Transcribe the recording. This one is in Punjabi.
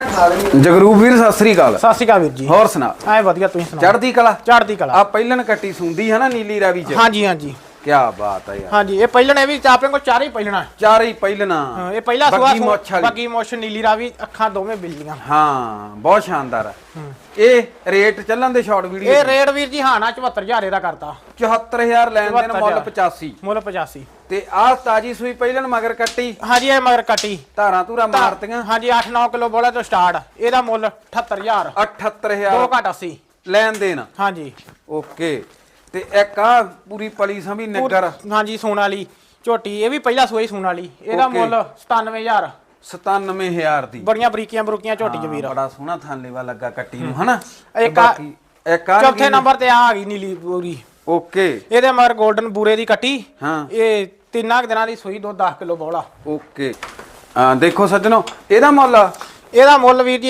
ਜਗਰੂਪ ਵੀਰ ਸਤਿ ਸ੍ਰੀ ਅਕਾਲ। ਸਤਿ ਸ਼੍ਰੀ ਅਕਾਲ ਵੀਰ ਜੀ। ਹੋਰ ਸੁਣਾ। ਐ ਵਧੀਆ ਤੁਸੀਂ ਸੁਣਾਓ? ਚੜਦੀ ਕਲਾ? ਚੜ੍ਹਦੀ ਕਲਾ। ਆ ਪਹਿਲਣ ਕੱਟੀ ਸੁੰਦੀ ਹੈ ਨਾ ਨੀਲੀ ਰਾਵੀ ਚ। ਹਾਂਜੀ ਹਾਂਜੀ। ਕੀ ਬਾਤ ਹੈ ਯਾਰ। ਹਾਂਜੀ ਇਹ ਪਹਿਲਣ ਇਹ ਵੀ ਆਪਣੇ ਕੋਲ ਚਾਰੇ ਹੀ ਪਹਿਲਣਾ ਚਾਰੇ ਹੀ ਪਹਿਲਣਾ ਇਹ ਪਹਿਲਾ ਸੁਆ ਬੱਗੀ ਮੁੱਛ ਵਾਲੀ। ਬੱਗੀ ਮੋਸ਼ ਨੀਲੀ ਰਾਵੀ ਅੱਖਾਂ ਦੋਵੇਂ ਬਿੱਲੀਆਂ। ਹਾਂ ਬਹੁਤ ਸ਼ਾਨਦਾਰ ਆ। ਇਹ ਰੇਟ ਚੱਲਣ ਦੇ ਸ਼ਾਰਟ ਵੀਡੀਓ ਇਹ ਰੇਟ ਵੀਰ ਜੀ ਹਾਨਾ 74000 ਦਾ ਕਰਤਾ। 74000 ਲੈਣ ਦੇਣ ਮੁੱਲ 74,000 85 ਮੁੱਲ 85 ਤੇ ਆਹ ਤਾਜੀ ਸੂਈ ਪਹਿਲਣ ਮਗਰ ਕੱਟੀ? ਹਾਂਜੀ ਇਹ ਮਗਰ ਕੱਟੀ। ਧਾਰਾਂ ਧੂਰਾ ਮਾਰਤੀਆਂ? ਹਾਂਜੀ 8-9 ਕਿਲੋ ਬੋਲਾ ਤੋਂ ਸਟਾਰਟ। ਇਹਦਾ ਮੁੱਲ 78000 ਦੋ 78000 ਘੱਟ 80 ਲੈਣ ਦੇਣ। ਹਾਂਜੀ। ਓਕੇ। ਤੇ ਇੱਕ ਆ ਪੂਰੀ ਪਲੀ ਸਮੀ ਨਗਰ। ਹਾਂਜੀ ਸੂਣ ਵਾਲੀ। ਝੋਟੀ ਇਹ ਵੀ ਪਹਿਲਾ ਸੂਈ ਸੂਣ ਵਾਲੀ। ਇਹਦਾ. ਮੁੱਲ 97000 97000 ਦੀ। ਬੜੀਆਂ ਬਰੀਕੀਆਂ ਬਰੂਕੀਆਂ ਝੋਟੀ ਚ ਵੀਰ। ਬੜਾ ਸੋਹਣਾ ਥਾਨਲੇਵਾ ਲੱਗਾ ਕੱਟੀ ਨੂੰ ਹਨਾ? ਇੱਕ ਆ- ਇੱਕ ਆ ਚੌਥੇ ਨੰਬਰ ਤੇ ਆ ਆ ਗਈ ਨੀਲੀ ਪੂਰੀ ਓਕੇ ਇਹਦੇ ਮਗਰ 골ਡਨ ਬੂਰੇ ਦੀ ਕੱਟੀ। ਹਾਂ। ਇਹ ਤਿੰਨਾਂ ਦਿਨਾਂ ਦੀ ਸੂਈ ਦੋ 10 ਕਿਲੋ ਬੋਲਾ। ਓਕੇ ਆ ਦੇਖੋ ਸੱਜਣੋ ਇਹਦਾ ਮੁੱਲ? ਇਹਦਾ ਮੁੱਲ ਵੀਰ ਜੀ